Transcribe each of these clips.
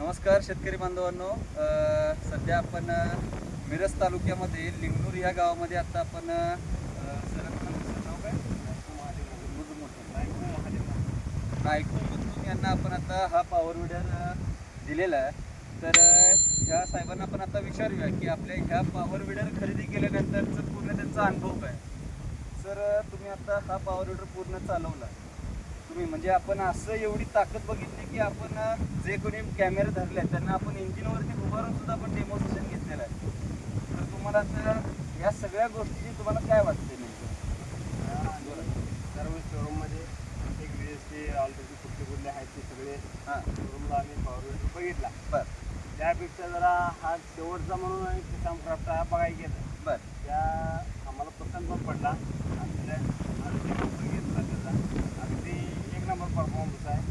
नमस्कार शेतकरी बांधवांनो. सध्या आपण मिरज तालुक्यामध्ये लिंगणूर या गावामध्ये आता आपण. नायकू यांना आपण आता हा पॉवर विडर दिलेला आहे. तर ह्या साहेबांना आपण आता विचारूया की आपल्या ह्या पॉवर विडर खरेदी केल्यानंतरचं पूर्ण त्यांचा अनुभव काय? सर तुम्ही आता हा पॉवर विडर पूर्ण चालवला. तुम्ही. म्हणजे आपण असं एवढी ताकद बघितली की आपण जे कोणी कॅमेरे धरले त्यांना आपण इंजिनवरती उभारून सुद्धा आपण डेमॉन्स्ट्रेशन घेतलेलं आहे. तर तुम्हाला आता या सगळ्या गोष्टी तुम्हाला काय वाटते नेमकं? सर्व शोरूममध्ये प्रत्येक वेळेसचे ऑलरेडी कुठले कुठले आहेत ते सगळे हां. शोरूमला आम्ही पॉवर बघितला. बरं. त्यापेक्षा जरा हा शेवटचा म्हणून किसान क्राफ्ट हा बघायला गेला बरं. त्या आम्हाला पसंत पण पडला आणि त्या आम्ही demo पण घेतला त्याचा अगदी एक नंबर परफॉर्मन्स आहे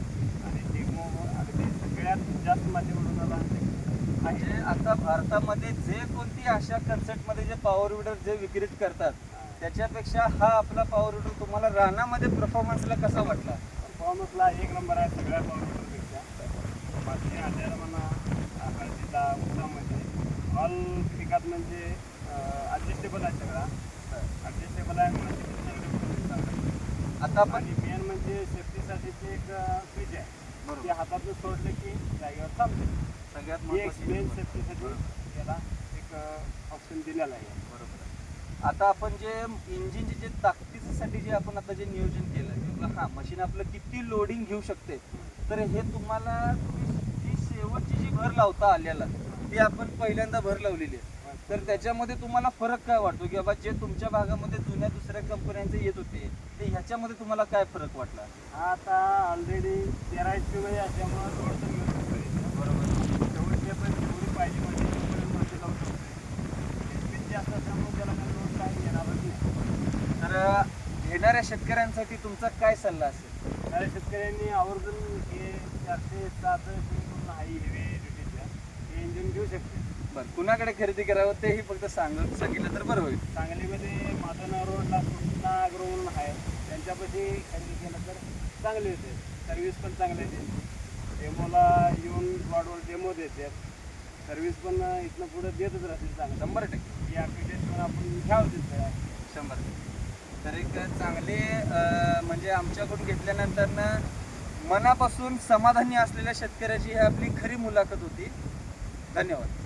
आणि डेमो अगदी सगळ्यात जास्त माध्यमातून आहे म्हणजे आता भारतामध्ये जे कोणती अशा कन्सेप्टमध्ये जे पॉवर विडर जे विक्रीत करतात त्याच्यापेक्षा हा आपला पॉवर विडर तुम्हाला रानामध्ये परफॉर्मन्सला कसा वाटला परफॉर्मन्सला एक नंबर आहे सगळ्या पॉवरपेक्षा बाकी आल्याला म्हणा ऑल पिकात म्हणजे ॲडजस्टेबल आहे सगळा ॲडजस्टेबल आहे आहे. आता आपण मेन म्हणजे सेफ्टीसाठीची एक स्विच आहे. ते हातातून सोडलं की जागेवर थांबते. सगळ्यात ही एक महत्त्वाची मेन गोष्ट. सेफ्टीसाठी त्याला एक ऑप्शन दिलेला आहे. बरोबर. आहे. आता आपण जे इंजिनचे जे ताकदीसाठी जे आपण आता जे नियोजन केलं की बाबा हा मशीन आपलं किती लोडिंग घेऊ शकते? तर हे तुम्हाला तुम्ही जी शेवटची जी भर लावता आल्याला ती आपण पहिल्यांदा भर लावलेली आहे. तर त्याच्यामध्ये तुम्हाला फरक काय वाटतो? की बाबा जे तुमच्या भागामध्ये जुन्या दुसऱ्या कंपन्यांचे येत होते ते ह्याच्यामध्ये तुम्हाला काय फरक वाटला? हा आता ऑलरेडी तेरा एच पी मध्ये असल्यामुळं थोडंसं शकतो बरोबर. जेवढी पाहिजे म्हणजे तेवढी माती लावू शकतो स्पीड जास्त असल्यामुळे त्याला काही लोड काय येणारच नाही. तर घेणाऱ्या शेतकऱ्यांसाठी तुमचा काय सल्ला असेल? त्या शेतकऱ्यांनी आवर्जून हे चारशे सात हाय हेवी ड्युटीच्या हे इंजिन घेऊ शकते बरं कुणाकडे खरेदी करावं तेही फक्त सांग सांगितलं तर बरं होईल. सांगलीमध्ये माधवना रोडला कृष्णा अग्रो म्हणून आहे. त्यांच्यापाशी खरेदी केलं तर चांगले होते. सर्व्हिस पण चांगले येते डेमोला येऊन प्लॉटवर डेमो देतात सर्व्हिस पण इथनं पुढे देतच राहतील चांगलं. शंभर टक्के. ही ॲप्लिकेशन आपण घ्यावं तिथं शंभर टक्के. तर एक चांगले म्हणजे आमच्याकडून घेतल्यानंतर मनापासून समाधानी असलेल्या शेतकऱ्याची ही आपली खरी मुलाखत होती. धन्यवाद.